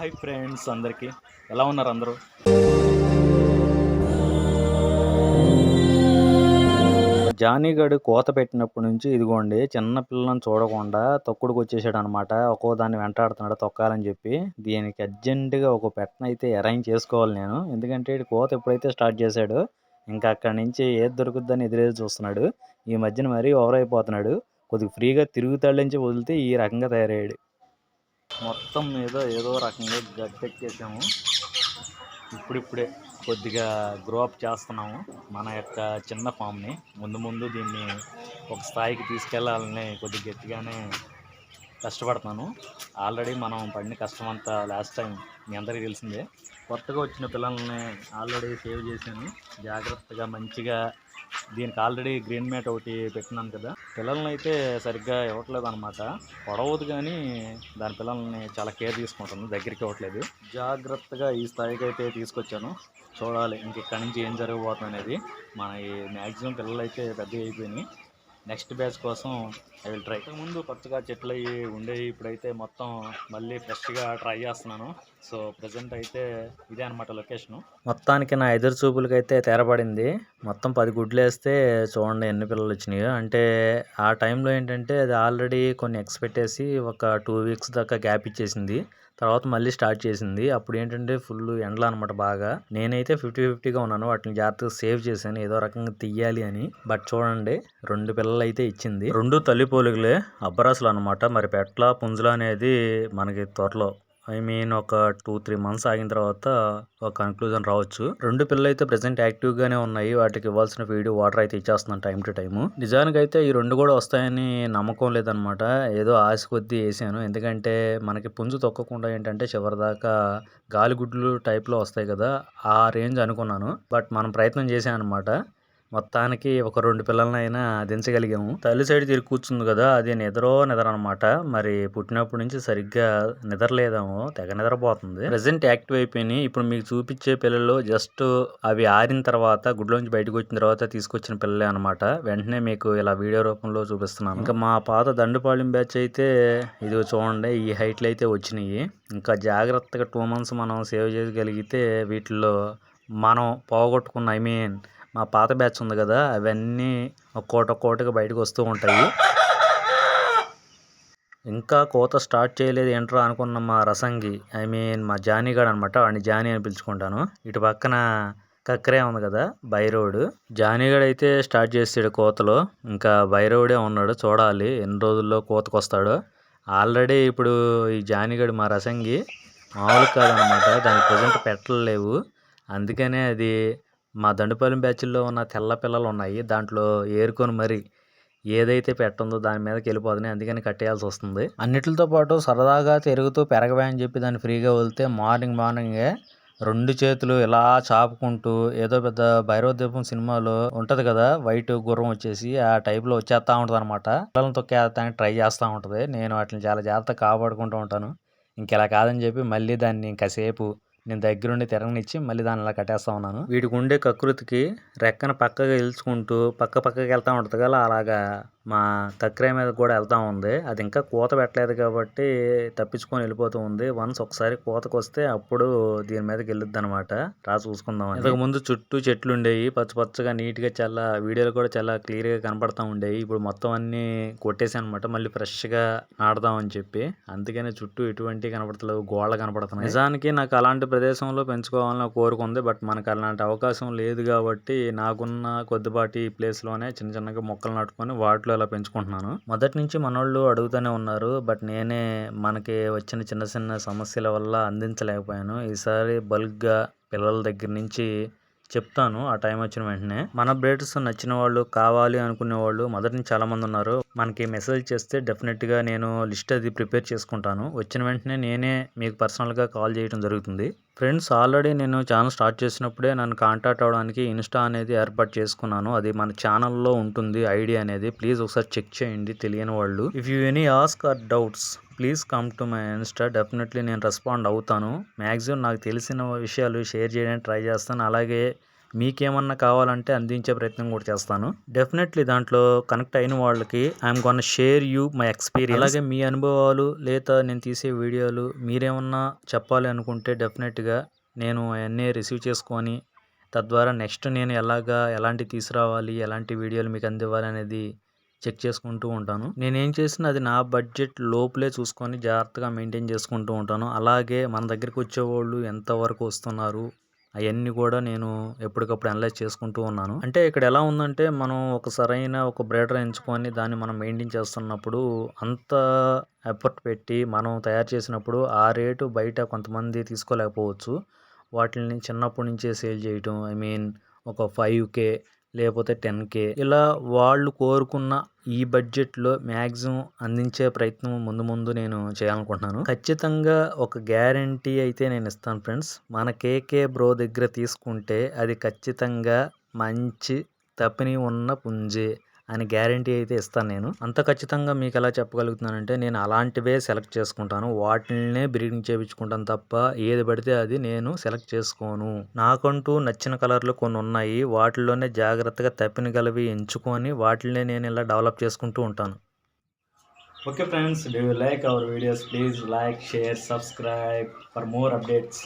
Hi friends అందరికీ. ఎలా ఉన్నారు అందరూ? జానీగడు కోత పెట్టినప్పటి నుంచి ఇదిగోండి చిన్న పిల్లలను చూడకుండా తొక్కుడుకు వచ్చేసాడు అనమాట ఒక్కో దాన్ని వెంటాడుతున్నాడు తొక్కాలని చెప్పి. దీనికి అర్జెంటుగా ఒక పెట్టనైతే అరేంజ్ చేసుకోవాలి నేను. ఎందుకంటే కోత ఎప్పుడైతే స్టార్ట్ చేశాడు ఇంకా అక్కడి నుంచి ఏది దొరుకుద్దని ఎదురేది చూస్తున్నాడు. ఈ మధ్యన మరీ ఓవర్ అయిపోతున్నాడు. కొద్దిగా ఫ్రీగా తిరుగుతాళ్ళని వదిలితే ఈ రకంగా తయారయ్యాడు. మొత్తం మీద ఏదో రకంగా గట్టెక్కేసాము. ఇప్పుడిప్పుడే కొద్దిగా గ్రో అప్ చేస్తున్నాము మన యొక్క చిన్న ఫామ్ని ముందు ముందు దీన్ని ఒక స్థాయికి తీసుకెళ్ళాలని కొద్దిగా గట్టిగానే కష్టపడుతున్నాను. ఆల్రెడీ మనం పడిన కష్టం అంతా లాస్ట్ టైం మీ అందరికీ తెలిసిందే. కొత్తగా వచ్చిన పిల్లల్ని ఆల్రెడీ సేవ్ చేశాను. జాగ్రత్తగా మంచిగా దీనికి ఆల్రెడీ గ్రీన్ మ్యాట్ ఒకటి పెట్టినాను కదా. పిల్లల్ని అయితే సరిగ్గా ఇవ్వట్లేదు అనమాట పొడవదు కానీ దాని పిల్లల్ని చాలా కేర్ తీసుకుంటాను దగ్గరికి ఇవ్వట్లేదు. జాగ్రత్తగా ఈ స్థాయికి అయితే తీసుకొచ్చాను. చూడాలి ఇంక ఇక్కడి నుంచి ఏం జరగబోతుంది అనేది మన ఈ మ్యాక్సిమం పిల్లలు అయితే పెద్దగా అయిపోయినాయి. నెక్స్ట్ బ్యాచ్ కోసం ఐ విల్ ట్రై. ముందు కొత్తగా చెట్లు అవి ఉండేవి ఇప్పుడైతే మొత్తం మళ్ళీ ఫ్రెష్గా ట్రై చేస్తున్నాను. సో ప్రజెంట్ అయితే ఇదే అనమాట లొకేషను. మొత్తానికి నా ఎదురు చూపులకి అయితే తెరబడింది మొత్తం పది గుడ్లు వేస్తే చూడండి ఎన్ని పిల్లలు వచ్చినాయో. అంటే ఆ టైంలో ఏంటంటే అది ఆల్రెడీ కొన్ని ఎక్స్పెక్ట్ చేసి ఒక టూ వీక్స్ దాకా గ్యాప్ ఇచ్చేసింది. తర్వాత మళ్ళీ స్టార్ట్ చేసింది. అప్పుడు ఏంటంటే ఫుల్ ఎండలు అనమాట బాగా. నేనైతే ఫిఫ్టీ ఫిఫ్టీగా ఉన్నాను. వాటిని జాగ్రత్తగా సేవ్ చేశాను. ఏదో రకంగా తీయాలి అని. బట్ చూడండి రెండు పిల్లలు అయితే ఇచ్చింది. రెండు తల్లి పోలికలే అబ్బరాసులు అనమాట మరి పెట్ల పుంజుల అనేది మనకి త్వరలో ఐ మీన్ ఒక టూ త్రీ మంత్స్ ఆగిన తర్వాత ఒక కన్క్లూజన్ రావచ్చు. రెండు పిల్లలు అయితే ప్రెసెంట్ యాక్టివ్ గానే ఉన్నాయి. వాటికి ఇవ్వాల్సిన ఫీడ్ వాటర్ అయితే ఇచ్చేస్తున్నాను టైం టు టైం నిజానికి అయితే ఈ రెండు కూడా వస్తాయని నమ్మకం లేదనమాట ఏదో ఆశ కొద్దీ వేసాను. ఎందుకంటే మనకి పుంజు తొక్కకుండా ఏంటంటే చివరిదాకా గాలిగుడ్లు టైప్లో వస్తాయి కదా ఆ రేంజ్ అనుకున్నాను. బట్ మనం ప్రయత్నం చేసాం అనమాట మొత్తానికి ఒక రెండు పిల్లలనైనా దించగలిగాము. తల్లి సైడ్ తిరిగి కూర్చుంది కదా అది నిద్రో నిద్ర అనమాట మరి పుట్టినప్పటి నుంచి సరిగ్గా నిద్రలేదేమో తెగ నిద్రపోతుంది. ప్రజెంట్ యాక్టివ్ అయిపోయినాయి. ఇప్పుడు మీకు చూపించే పిల్లలు జస్ట్ అవి ఆరిన తర్వాత గుడ్లోంచి బయటకు వచ్చిన తర్వాత తీసుకొచ్చిన పిల్లలే అనమాట వెంటనే మీకు ఇలా వీడియో రూపంలో చూపిస్తున్నాను. ఇంకా మా పాత దండుపాళెం బ్యాచ్ అయితే ఇది చూడండి ఈ హైట్లు అయితే వచ్చినాయి. ఇంకా జాగ్రత్తగా టూ మంత్స్ మనం సేవ్ చేయగలిగితే వీటిల్లో మనం పోగొట్టుకున్న ఐ మీన్ మా పాత బ్యాచ్ ఉంది కదా అవన్నీ ఒక్కోటి ఒక్కోటిగా బయటకు వస్తూ ఉంటాయి. ఇంకా కోత స్టార్ట్ చేయలేదు ఏంట్రా అనుకున్న మా రసంగి. ఐ మీన్ మా జానీగాడు అనమాట వాడిని జానీ అని పిలుచుకుంటాను. ఇటు పక్కన కక్కరే ఉంది కదా బైరోడ్ జానీగాడు అయితే స్టార్ట్ చేసాడు కోతలో. ఇంకా బైరోడే ఉన్నాడు చూడాలి ఎన్ని రోజుల్లో కోతకు వస్తాడో ఆల్రెడీ ఇప్పుడు ఈ జానీగడ్ మా రసంగి మామూలు కాదనమాట దానికి ప్రజెంట్ పెట్టలు లేవు అందుకనే అది మా దండుపాలెం బ్యాచ్లో ఉన్న తెల్ల పిల్లలు ఉన్నాయి. దాంట్లో ఏరుకొని మరి ఏదైతే పెట్టందో దాని మీదకి వెళ్ళిపోతుంది అందుకని కట్టేయాల్సి వస్తుంది. అన్నిటితో పాటు సరదాగా తిరుగుతూ పెరగవే అని చెప్పి దాన్ని ఫ్రీగా వదిలితే మార్నింగ్ మార్నింగే రెండు చేతులు ఇలా చాపుకుంటూ ఏదో పెద్ద భైరవదీపం సినిమాలో ఉంటది కదా వైట్ గుర్రం వచ్చేసి ఆ టైప్లో వచ్చేస్తా ఉంటది అనమాట పిల్లలతో తొక్కేస్తానికి ట్రై చేస్తూ ఉంటది. నేను వాటిని చాలా జాగ్రత్తగా కాపాడుకుంటూ ఉంటాను. ఇంకెలా కాదని చెప్పి మళ్ళీ దాన్ని ఇంకాసేపు నేను దగ్గరుండి తిరగనిచ్చి మళ్ళీ దాన్ని అలా కట్టేస్తా ఉన్నాను. వీటికి ఉండే కకృతికి రెక్కన పక్కగా ఇల్చుకుంటూ పక్క పక్కకి వెళ్తా ఉంటుంది కదా అలాగా మా కక్రే మీద కూడా వెళ్తా ఉంది. అది ఇంకా కూత పెట్టలేదు కాబట్టి తప్పించుకొని వెళ్ళిపోతూ ఉంది. వన్స్ ఒకసారి కూతకు వస్తే అప్పుడు దీని మీదకి వెళ్ళొద్ది అనమాట రా చూసుకుందాం ఇంతకు ముందు చుట్టూ చెట్లు ఉండేవి. పచ్చ పచ్చగా నీట్గా చాలా వీడియోలు కూడా చాలా క్లియర్గా కనపడతా ఉండేవి. ఇప్పుడు మొత్తం అన్ని కొట్టేసి అనమాట మళ్ళీ ఫ్రెష్గా నాడదామని చెప్పి. అందుకనే చుట్టూ ఎటువంటి కనపడతలేవు. గోళ్ళ కనపడుతున్నాయి. నిజానికి నాకు అలాంటి ప్రదేశంలో పెంచుకోవాలని కోరిక ఉంది. బట్ మనకు అలాంటి అవకాశం లేదు కాబట్టి నాకున్న కొద్దిపాటి ప్లేస్లోనే చిన్న చిన్నగా మొక్కలు నాటుకొని వాటిలో అలా పెంచుకుంటున్నాను. మొదటి నుంచి మనోళ్ళు అడుగుతూనే ఉన్నారు. బట్ నేనే మనకి వచ్చిన చిన్న చిన్న సమస్యల వల్ల అందించలేకపోయాను. ఈసారి బల్క్గా పిల్లల దగ్గర నుంచి చెప్తాను. ఆ టైం వచ్చిన వెంటనే. మన బ్రేటర్స్ నచ్చిన వాళ్ళు కావాలి అనుకునే వాళ్ళు మొదటి నుంచి చాలా మంది ఉన్నారు. మనకి మెసేజ్ చేస్తే డెఫినెట్గా నేను లిస్ట్ అది ప్రిపేర్ చేసుకుంటాను. వచ్చిన వెంటనే నేనే మీకు పర్సనల్గా కాల్ చేయడం జరుగుతుంది. ఫ్రెండ్స్ ఆల్రెడీ నేను ఛానల్ స్టార్ట్ చేసినప్పుడే నన్ను కాంటాక్ట్ అవ్వడానికి ఇన్స్టా అనేది ఏర్పాటు చేసుకున్నాను. అది మన ఛానల్లో ఉంటుంది ఐడి అనేది. ప్లీజ్ ఒకసారి చెక్ చేయండి తెలియని వాళ్ళు. If you any ask or doubts please come to my insta definitely నేను రెస్పాండ్ అవుతాను. మ్యాక్సిమం నాకు తెలిసిన విషయాలు షేర్ చేయడానికి ట్రై చేస్తాను. అలాగే మీకేమన్నా కావాలంటే అందించే ప్రయత్నం కూడా చేస్తాను. డెఫినెట్లీ దాంట్లో కనెక్ట్ అయిన వాళ్ళకి I'm gonna share you my experience. అలాగే మీ అనుభవాలు లేదా నేను తీసే వీడియోలు మీరేమన్నా చెప్పాలి అనుకుంటే డెఫినెట్గా నేను అవన్నీ రిసీవ్ చేసుకొని తద్వారా నెక్స్ట్ నేను ఎలాగా ఎలాంటి తీసుకురావాలి ఎలాంటి వీడియోలు మీకు అందివ్వాలి అనేది చెక్ చేసుకుంటూ ఉంటాను. నేనేం చేసినా అది నా బడ్జెట్ లోపలే చూసుకొని జాగ్రత్తగా మెయింటైన్ చేసుకుంటూ ఉంటాను. అలాగే మన దగ్గరికి వచ్చేవాళ్ళు ఎంతవరకు వస్తున్నారు అవన్నీ కూడా నేను ఎప్పటికప్పుడు అనలైజ్ చేసుకుంటూ ఉన్నాను. అంటే ఇక్కడ ఎలా ఉందంటే మనం ఒక సరైన ఒక బ్రేడర్ ఎంచుకొని దాన్ని మనం మెయింటైన్ చేస్తున్నప్పుడు అంత ఎఫర్ట్ పెట్టి మనం తయారు చేసినప్పుడు ఆ రేటు బయట కొంతమంది తీసుకోలేకపోవచ్చు. వాటిని చిన్నప్పటి నుంచే సేల్ చేయటం ఐ మీన్ ఒక ఫైవ్ కే లేకపోతే టెన్ కే ఇలా వాళ్ళు కోరుకున్న ఈ బడ్జెట్లో మ్యాక్సిమం అందించే ప్రయత్నం ముందు ముందు నేను చేయాలనుకుంటున్నాను. ఖచ్చితంగా ఒక గ్యారంటీ అయితే నేను ఇస్తాను ఫ్రెండ్స్. మన కేకే బ్రో దగ్గర తీసుకుంటే అది ఖచ్చితంగా మంచి తపిని ఉన్న పుంజే. అని గ్యారంటీ అయితే ఇస్తాను నేను. అంత ఖచ్చితంగా మీకు ఎలా చెప్పగలుగుతున్నానంటే నేను అలాంటివే సెలెక్ట్ చేసుకుంటాను. వాటినే బ్రీడింగ్ చేయించుకుంటాను తప్ప ఏది పడితే అది నేను సెలెక్ట్ చేసుకోను. నాకంటూ నచ్చిన కలర్లు కొన్ని ఉన్నాయి. వాటిల్లోనే జాగ్రత్తగా తప్పినగలవి ఎంచుకొని వాటినే నేను ఇలా డెవలప్ చేసుకుంటూ ఉంటాను. Okay friends do like our videos. Please like share subscribe for more updates.